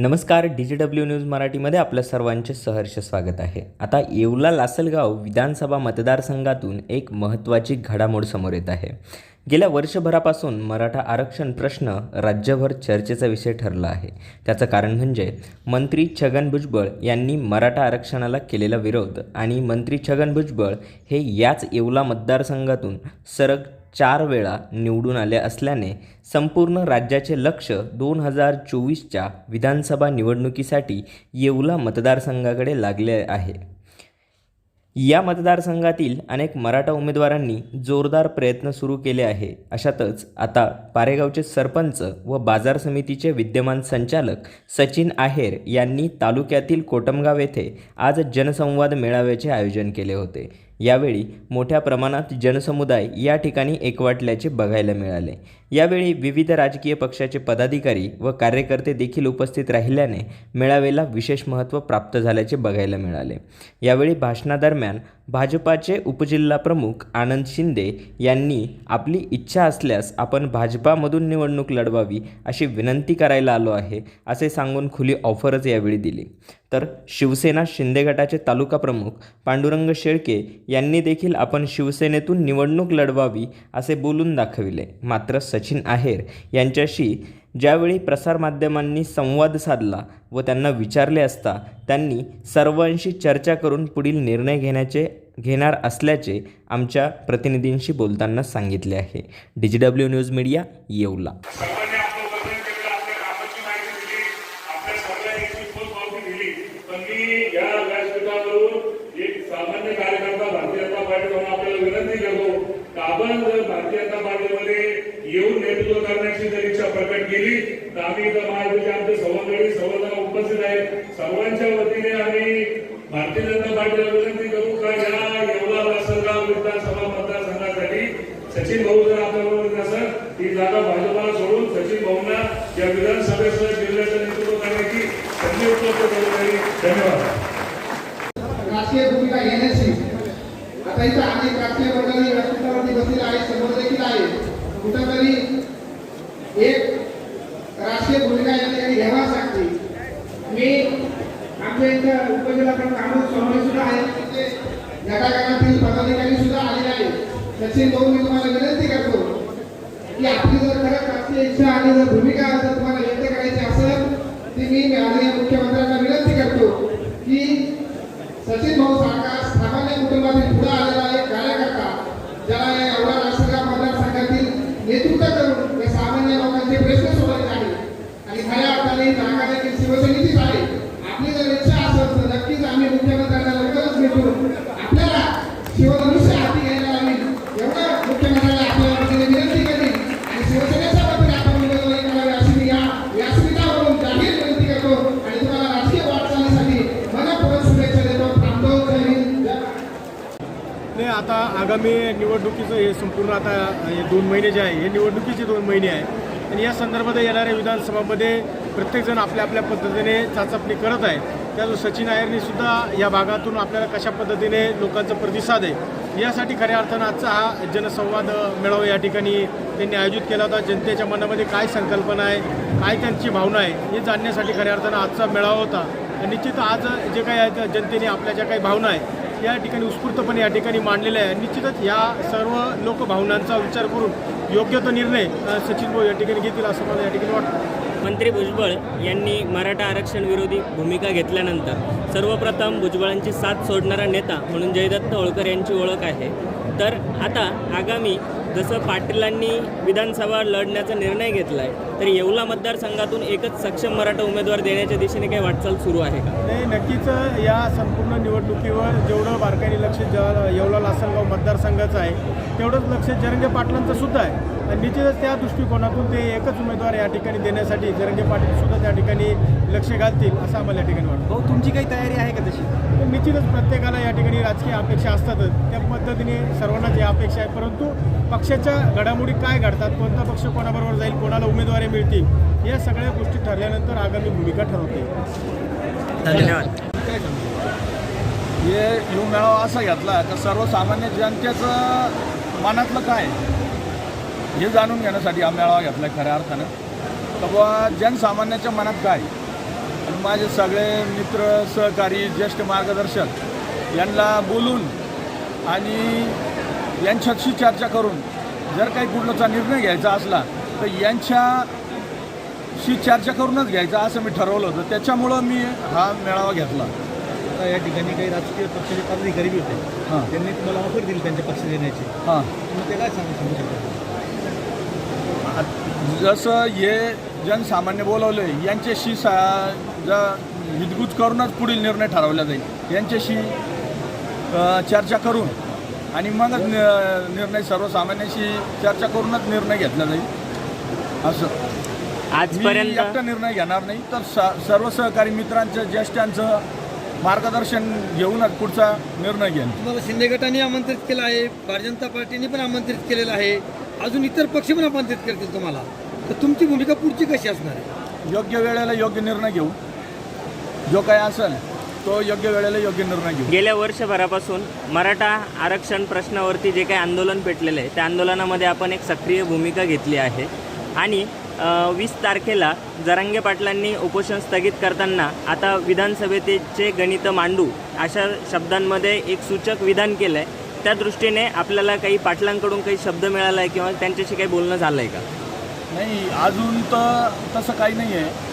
नमस्कार D G W news मराठीमध्ये आपलं सर्वांचे सहर्ष स्वागत आहे. आता येवला लासलगाव विधानसभा मतदारसंघातून एक महत्त्वाची घडामोड समोर येत आहे. गेल्या वर्षभरापासून मराठा आरक्षण प्रश्न राज्यभर चर्चेचा विषय ठरला आहे. त्याचं कारण म्हणजे मंत्री छगन भुजबळ यांनी मराठा आरक्षणाला केलेला विरोध आणि मंत्री छगन भुजबळ हे याच येवला मतदारसंघातून सरग चार वेळा निवडून आले असल्याने संपूर्ण राज्याचे लक्ष दोन हजार चोवीसच्या विधानसभा निवडणुकीसाठी येवला मतदारसंघाकडे लागले आहे. या मतदारसंघातील अनेक मराठा उमेदवारांनी जोरदार प्रयत्न सुरू केले आहे. अशातच आता पारेगावचे सरपंच व बाजार समितीचे विद्यमान संचालक सचिन आहेर यांनी तालुक्यातील कोटमगाव येथे आज जनसंवाद मेळाव्याचे आयोजन केले होते. यावेळी मोठ्या प्रमाणात जनसमुदाय या ठिकाणी एकवाटल्याचे बघायला मिळाले. यावेळी विविध राजकीय पक्षाचे पदाधिकारी व कार्यकर्ते देखील उपस्थित राहिल्याने मेळावेला विशेष महत्त्व प्राप्त झाल्याचे बघायला मिळाले. यावेळी भाषणादरम्यान भाजपाचे उपजिल्हा प्रमुख आनंद शिंदे यांनी आपली इच्छा असल्यास आपण भाजपामधून निवडणूक लढवावी अशी विनंती करायला आलो आहे असे सांगून खुली ऑफरच यावेळी दिली. तर शिवसेना शिंदे गटाचे तालुका प्रमुख पांडुरंग शेळके यांनी देखील आपण शिवसेनेतून निवडणूक लढवावी असे बोलून दाखविले. मात्र सचिन आहेर यांच्याशी ज्यावेळी प्रसारमाध्यमांनी संवाद साधला व त्यांना विचारले असता त्यांनी सर्वांशी चर्चा करून पुढील निर्णय घेण्याचे घेणार असल्याचे आमच्या प्रतिनिधींशी बोलताना सांगितले आहे. D G W news media Yeola. भारतीय जनता आपण जर भारतीय जनता पार्टीमध्ये येऊन नेतृत्व करण्याची जरी केली. तर आम्ही इथं महाराष्ट्राचे आमचे सवंगडी सर्वजण उपस्थित आहेत. सर्वांच्या वतीने आम्ही भारतीय जनता पार्टीला विनंती करू का या येवला लासलगाव विधानसभा मतदारसंघासाठी सचिन भाऊ जर आपल्याबरोबर नसेल ही जागा भाजपाला सोडून सचिन भाऊंना या विधानसभेसह जिल्ह्याचं नेतृत्व करण्याची संधी उपलब्ध करून द्यावी धन्यवाद. राजकीय भूमिका घेण्याची आता इथं अनेक राजकीय मंडळी व्यासपीठावरती बसलेले आहेत समोर देखील आहे कुठंतरी एक राजकीय भूमिका या ठिकाणी घ्यावाच लागते मी आमच्या इथं उपजिल्हा प्रमुख सुद्धा आहे या घटाघाटातील पदाधिकारी सुद्धा आले आहे त्याची भाऊ मी तुम्हाला विनंती करतो की आपली जर खरंच आपली इच्छा आणि जर भूमिका जर तुम्हाला व्यक्त करायची असेल ती मी माननीय मुख्यमंत्र्यांना विनंती करतो की सचिन भाऊ सारखा सामान्य कुटुंबातील पुढे आलेला एक कार्यकर्ता ज्याला या एवढा राष्ट्रगाव मतदारसंघातील नेतृत्व करून या सामान्य लोकांचे प्रश्न सोडवले आहे आणि खऱ्या अर्थाने जागा देखील शिवसेनेचीच आहे आपली जर इच्छा असेल तर नक्कीच आम्ही मुख्यमंत्र्यांना लवकरच आपल्याला शिवधनुष्य हाती घ्यायला लावेल एवढं मुख्यमंत्र्याला आपल्या वतीने विनंती केली आणि शिवसेनेच्या वतीने आपण उमेदवारी करावी अशी मी या व्यासपीठावरून जाहीर विनंती करतो. आणि तुम्हाला राजकीय वाटचालीसाठी मनपूर्वक शुभेच्छा देतो. थांबतो नाही आता आगामी निवडणुकीचं हे संपूर्ण आता हे दोन महिने जे आहे हे निवडणुकीचे दोन महिने आहे. आणि या संदर्भात येणाऱ्या विधानसभामध्ये प्रत्येकजण आपल्या आपल्या पद्धतीने चाचपणी करत आहे. तर सचिन आयरनी सुद्धा या भागातून आपल्याला कशा पद्धतीने लोकांचा प्रतिसाद आहे यासाठी खऱ्या अर्थानं आजचा हा जनसंवाद मेळावा या ठिकाणी त्यांनी आयोजित केला होता. जनतेच्या मनामध्ये काय संकल्पना आहे काय त्यांची भावना आहे हे जाणण्यासाठी खऱ्या अर्थानं आजचा मेळावा होता. निश्चित आज जे काही आहे जनतेने आपल्या ज्या काही भावना आहे या ठिकाणी उत्स्फूर्तपणे या ठिकाणी मांडलेल्या आहे निश्चितच या सर्व लोकभावनांचा विचार करून योग्य तो निर्णय सचिन भाऊ या ठिकाणी घेतील असं मला या ठिकाणी वाटतं. मंत्री भुजबळ यांनी मराठा आरक्षण विरोधी भूमिका घेतल्यानंतर सर्वप्रथम भुजबळांची साथ सोडणारा नेता म्हणून जयदत्त होळकर यांची ओळख आहे. तर आता आगामी जसं पाटीलांनी विधानसभा लढण्याचा निर्णय घेतला आहे तर येवला मतदारसंघातून एकच सक्षम मराठा उमेदवार देण्याच्या दिशेने काही वाटचाल सुरू आहे का? नाही नक्कीच या संपूर्ण निवडणुकीवर जेवढं बारकाईने लक्ष ज येवला लासलगाव मतदारसंघाचं आहे तेवढंच लक्ष जरंगे पाटलांचं सुद्धा आहे. आणि निश्चितच त्या दृष्टिकोनातून ते एकच उमेदवार या ठिकाणी देण्यासाठी जरंगे पाटील सुद्धा त्या ठिकाणी लक्ष घालतील असं आम्हाला या ठिकाणी वाटतं. भाऊ तुमची काही तयारी आहे का तशी? तर निश्चितच प्रत्येकाला या ठिकाणी राजकीय अपेक्षा असतातच त्या पद्धतीने सर्वांनाच या अपेक्षा आहे परंतु पक्षाच्या घडामोडी काय घडतात कोणता पक्ष कोणाबरोबर जाईल कोणाला उमेदवारी मिळतील या सगळ्या गोष्टी ठरल्यानंतर आगामी भूमिका ठरवते. धन्यवाद. हे युव मेळावा असा घेतला तर सर्वसामान्य जनतेचं मनातलं काय हे जाणून घेण्यासाठी हा मेळावा घेतला खऱ्या अर्थानं. तर बुवा जनसामान्याच्या मनात काय? माझे सगळे मित्र सहकारी ज्येष्ठ मार्गदर्शक यांना बोलून आणि यांच्याशी चर्चा करून जर काही कुठलाचा निर्णय घ्यायचा असला तर यांच्याशी चर्चा करूनच घ्यायचा असं मी ठरवलं होतं. त्याच्यामुळं मी हा मेळावा घेतला. आता या ठिकाणी काही राजकीय पक्षाचे पदाधिकारी बी होते हां. त्यांनी तुम्हाला ऑफर दिली त्यांच्या पक्ष देण्याची. हां. मग ते काय सांगू सांगू शकता जसं हे जनसामान्य बोलवले यांच्याशी सा ज हितगुज करूनच पुढील निर्णय ठरवला जाईल. यांच्याशी चर्चा करून आणि मगच निर्णय सर्वसामान्यांशी चर्चा करूनच निर्णय घेतला जाईल. असं. मी आजपर्यंत एकटा निर्णय घेणार नाही तर स- सर्व सहकारी मित्रांचं ज्येष्ठांचं मार्गदर्शन घेऊनच पुढचा निर्णय घेईन. तुम्हाला शिंदे गटाने आमंत्रित केलं आहे भारतीय जनता पार्टीने पण आमंत्रित केलेलं आहे अजून इतर पक्ष पण आमंत्रित करतील तुम्हाला. तर तुमची भूमिका पुढची कशी असणार आहे? योग्य वेळेला योग्य निर्णय घेऊ. जो काही असेल तो योग्य वेळेला योग्य निर्णय घेऊ. गेल्या वर्षभरापासून मराठा आरक्षण प्रश्नावरती जे काही आंदोलन पेटलेलं आहे त्या आंदोलनामध्ये आपण एक सक्रिय भूमिका घेतली आहे. आणि वीस तारखेला जरांगे पाटलांनी उपोषण स्थगित करताना आता विधानसभेचे गणित मांडू अशा शब्दांमध्ये एक सूचक विधान केलं आहे त्या दृष्टीने आपल्याला काही पाटलांकडून काही शब्द मिळाला आहे किंवा त्यांच्याशी काही बोलणं झालं आहे का? नाही अजून तर तसं काही नाही आहे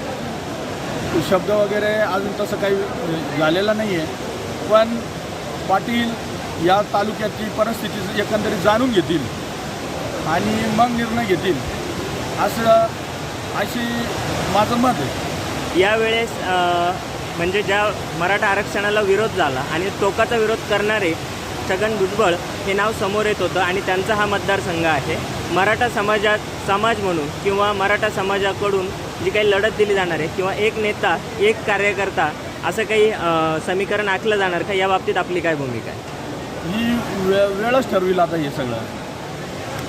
शब्द वगैरे अजून तसं काही झालेलं नाही आहे पण पाटील या तालुक्याची परिस्थिती एकंदरीत जाणून घेतील आणि मग निर्णय घेतील. असं अशी माझं मत आहे. यावेळेस म्हणजे ज्या मराठा आरक्षणाला विरोध झाला आणि टोकाचा विरोध करणारे छगन भुजबळ हे नाव समोर येत होतं आणि त्यांचा हा मतदारसंघ आहे. मराठा समाजात समाज म्हणून किंवा मराठा समाजाकडून जी काही लढत दिली जाणार आहे किंवा एक नेता एक कार्यकर्ता असं काही समीकरण आखलं जाणार का? या बाबतीत आपली काय भूमिका आहे? ही वेळच ठरविल आता हे सगळं.